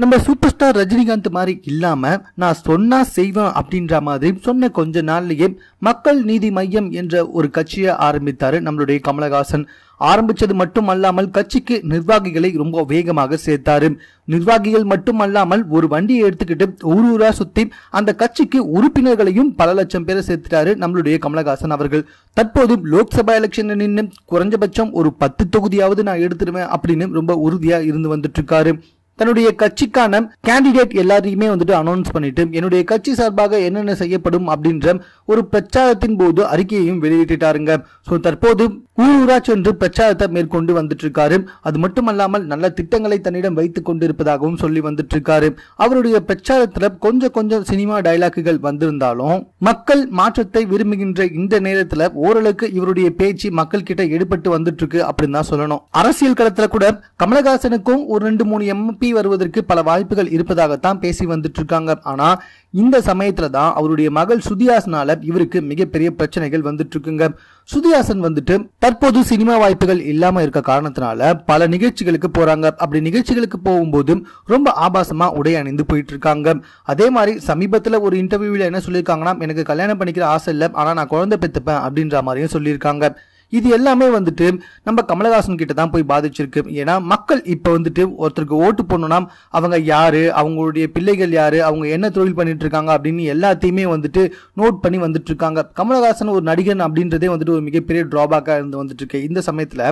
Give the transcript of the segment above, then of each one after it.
நம்ம super star Rajinikanth மாதிரி இல்லாம நான் சொன்னா செய்வேன் அப்படின்ற மாதிரி சொன்ன கொஞ்ச நாள்லயே மக்கள் நீதி மையம் என்ற ஒரு கட்சியை ஆரம்பித்தாரு நம்மளுடைய கமலஹாசன். ஆரம்பிச்சது மட்டும் அல்லாமல் கட்சிக்கு நிர்வாகிகளை ரொம்ப வேகமாக சேர்த்தாரு. நிர்வாகிகள் மட்டும் அல்லாமல் ஒரு வண்டியை எடுத்துக்கிட்டு ஊர் ஊரா சுத்தி அந்த கட்சிக்கு உறுப்பினர்களையும் பல லட்சம் பேரை சேர்த்துட்டாரு நம்மளுடைய கமலஹாசன் அவர்கள். தற்போது லோக்சபா எலெக்ஷன் நின்று குறைஞ்சபட்சம் ஒரு பத்து தொகுதியாவது நான் எடுத்துருவேன் அப்படின்னு ரொம்ப உறுதியா இருந்து வந்துட்டு இருக்காரு. தன்னுடைய கட்சிக்கான கேண்டிடேட் எல்லாரையுமே வந்துட்டு அனௌன்ஸ் பண்ணிட்டு என்னுடைய கட்சி சார்பாக என்னென்ன செய்யப்படும் அப்படின்ற ஒரு பிரச்சாரத்தின் போது அறிக்கையையும் வெளியிட்டுட்டாருங்க. ஸோ தற்போது ஊரூரா சென்று பிரச்சாரத்தை மேற்கொண்டு வந்துட்டு இருக்காரு அது மட்டுமல்லாமல் நல்ல திட்டங்களை தன்னிடம் வைத்துக் கொண்டிருப்பதாகவும் சொல்லி வந்துட்டு இருக்காரு அவருடைய பிரச்சாரத்துல கொஞ்சம் கொஞ்சம் சினிமா டைலாக்குகள் வந்திருந்தாலும் மக்கள் மாற்றத்தை விரும்புகின்ற இந்த நேரத்துல ஓரளவுக்கு இவருடைய பேச்சு மக்கள் கிட்ட எடுபட்டு வந்துட்டு இருக்கு அப்படின்னு தான் சொல்லணும். அரசியல் களத்துல கூட கமலஹாசனுக்கும் ஒரு ரெண்டு மூணு எம்பி வருவதற்கு பல வாய்ப்புகள் இருப்பதாகத்தான் பேசி வந்துட்டு இருக்காங்க ஆனா இந்த சமயத்துல தான் அவருடைய மகள் சுதியாசனால இவருக்கு மிகப்பெரிய பிரச்சனைகள் வந்துட்டு இருக்குங்க சுதியாசன் வந்துட்டு தற்போது சினிமா வாய்ப்புகள் இல்லாம இருக்க காரணத்தினால பல நிகழ்ச்சிகளுக்கு போறாங்க. அப்படி நிகழ்ச்சிகளுக்கு போகும்போது ரொம்ப ஆபாசமா உடை அணிந்து போயிட்டு இருக்காங்க அதே மாதிரி சமீபத்துல ஒரு இன்டர்வியூல என்ன சொல்லியிருக்காங்கன்னா எனக்கு கல்யாணம் பண்ணிக்கிற ஆசை இல்லை. ஆனா நான் குழந்தை பெத்துப்பேன். அப்படின்ற மாதிரியும் சொல்லியிருக்காங்க. இது எல்லாமே வந்துட்டு நம்ம கமலஹாசன் கிட்ட தான் போய் பாதிச்சிருக்கு. ஏன்னா மக்கள் இப்போ வந்துட்டு ஒருத்தருக்கு ஓட்டு போடணும்னா அவங்க யாரு? அவங்களுடைய பிள்ளைகள் யாரு? அவங்க என்ன தொழில் பண்ணிட்டு இருக்காங்க அப்படின்னு எல்லாத்தையுமே வந்துட்டு நோட் பண்ணி வந்துட்டு இருக்காங்க. கமலஹாசன் ஒரு நடிகன் அப்படின்றதே வந்துட்டு ஒரு மிகப்பெரிய டிராபேக்காக இருந்து வந்துட்டு இருக்கு இந்த சமயத்தில்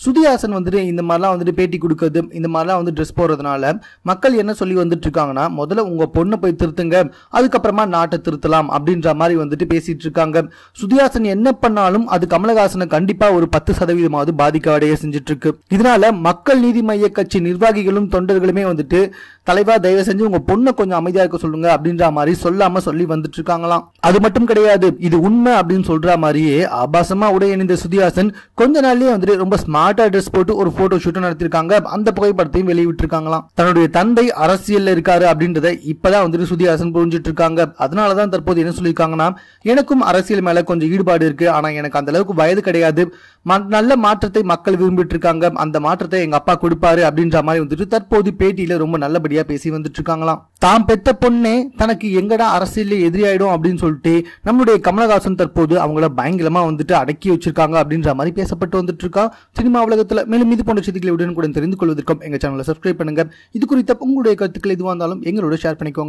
சுதிஹாசன் வந்துட்டு இந்த மாதிரிலாம் வந்துட்டு பேட்டி கொடுக்கறது இந்த மாதிரிலாம் வந்து ட்ரெஸ் போடுறதுனால மக்கள் என்ன சொல்லி வந்துட்டு இருக்காங்கன்னா முதல்ல உங்க பொண்ணை போய் திருத்துங்க. அதுக்கப்புறமா நாட்டை திருத்தலாம். அப்படின்ற மாதிரி வந்துட்டு பேசிட்டு இருக்காங்க. சுதிஹாசன் என்ன பண்ணாலும் அது கமலஹாசனை கண்டிப்பா ஒரு பத்து சதவீதமாவது பாதிக்க அடைய செஞ்சுட்டு இருக்கு இதனால மக்கள் நீதி மைய கட்சி நிர்வாகிகளும் தொண்டர்களுமே வந்துட்டு தலைவா தயவு செஞ்சு உங்க பொண்ணை கொஞ்சம் அமைதியா இருக்க சொல்லுங்க அப்படின்ற மாதிரி சொல்லாம சொல்லி வந்துட்டு இருக்காங்களாம் அது மட்டும் கிடையாது இது உண்மை அப்படின்னு சொல்ற மாதிரியே ஆபாசமா உடை அணிந்த சுதிஹாசன் கொஞ்ச நாள்லயே வந்துட்டு ரொம்ப ஸ்மார்ட்டா ட்ரெஸ் போட்டு ஒரு போட்டோ ஷூட்டும் நடத்திருக்காங்க. அந்த புகைப்படத்தையும் வெளியிட்டிருக்காங்களாம் தன்னுடைய தந்தை அரசியல்ல இருக்காரு அப்படின்றத இப்பதான் வந்துட்டு சுதிஹாசன் புரிஞ்சிட்டு இருக்காங்க அதனாலதான் தற்போது என்ன சொல்லியிருக்காங்கன்னா எனக்கும் அரசியல் மேல கொஞ்சம் ஈடுபாடு இருக்கு. ஆனா எனக்கு அந்த அளவுக்கு வயது கிடையாது. கிடையாது. நல்ல மாற்றத்தை மக்கள் விரும்பிட்டு இருக்காங்க அந்த மாற்றத்தை எங்க அப்பா கொடுப்பாரு அப்படின்ற மாதிரி வந்துட்டு தற்போது பேட்டியில ரொம்ப நல்லபடியா பேசி வந்துட்டு இருக்காங்களாம் தாம் பெத்த பொண்ணே தனக்கு எங்கடா அரசியல எதிரியாயிடும் அப்படின்னு சொல்லிட்டு நம்மளுடைய கமலஹாசன் தற்போது அவங்கள பயங்கரமா வந்துட்டு அடக்கி வச்சிருக்காங்க அப்படின்ற மாதிரி பேசப்பட்டு வந்துட்டு இருக்கா சினிமா உலகத்துல மேலும் இது போன்ற செய்திகளை உடனுக்குடன் தெரிந்து கொள்வதற்கும் எங்க சேனலை சப்ஸ்கிரைப் பண்ணுங்க. இது குறித்த உங்களுடைய கருத்துக்கள் எதுவாக இருந்தாலும் எங்களோட ஷேர் பண்ணிக்கோங்க.